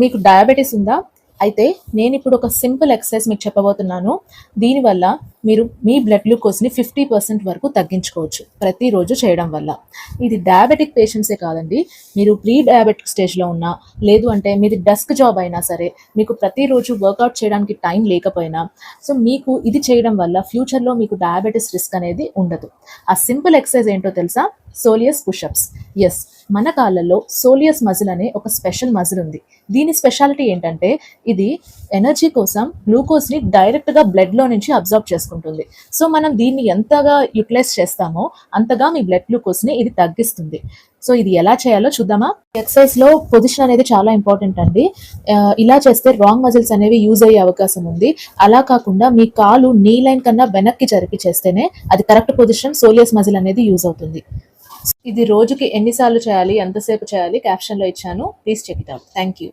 మీకు డయాబెటీస్ ఉందా? అయితే నేను ఇప్పుడు ఒక సింపుల్ ఎక్సర్సైజ్ మీకు చెప్పబోతున్నాను. దీనివల్ల మీరు మీ బ్లడ్ గ్లూకోజ్ని ఫిఫ్టీ పర్సెంట్ వరకు తగ్గించుకోవచ్చు ప్రతిరోజు చేయడం వల్ల. ఇది డయాబెటిక్ పేషెంట్సే కాదండి. మీరు ప్రీ డయాబెటిక్ స్టేజ్లో ఉన్నా లేదు అంటే మీది డెస్క్ జాబ్ అయినా సరే మీకు ప్రతిరోజు వర్కౌట్ చేయడానికి టైం లేకపోయినా సో మీకు ఇది చేయడం వల్ల ఫ్యూచర్లో మీకు డయాబెటీస్ రిస్క్ అనేది ఉండదు. ఆ సింపుల్ ఎక్సర్సైజ్ ఏంటో తెలుసా? సోలియస్ పుషప్స్ ఎస్ మన కాళ్ళల్లో సోలియస్ మజిల్ అనే ఒక స్పెషల్ మజిల్ ఉంది. దీని స్పెషాలిటీ ఏంటంటే ఇది ఎనర్జీ కోసం గ్లూకోజ్ని డైరెక్ట్గా బ్లడ్లో నుంచి అబ్జర్వ్ చేసుకుంటుంది. సో మనం దీన్ని ఎంతగా యూటిలైజ్ చేస్తామో అంతగా మీ బ్లడ్ గ్లూకోజ్ని ఇది తగ్గిస్తుంది. సో ఇది ఎలా చేయాలో చూద్దామా? ఎక్సర్సైజ్లో పొజిషన్ అనేది చాలా ఇంపార్టెంట్ అండి. ఇలా చేస్తే రాంగ్ మజిల్స్ అనేవి యూజ్ అయ్యే అవకాశం ఉంది. అలా కాకుండా మీ కాలు నీ లైన్ కన్నా వెనక్కి జరిపి చేస్తేనే అది కరెక్ట్ పొజిషన్ సోలియస్ మజిల్ అనేది యూజ్ అవుతుంది. ఇది రోజుకి ఎన్నిసార్లు చేయాలి? ఎంతసేపు చేయాలి? క్యాప్షన్లో ఇచ్చాను. Please check it out. Thank you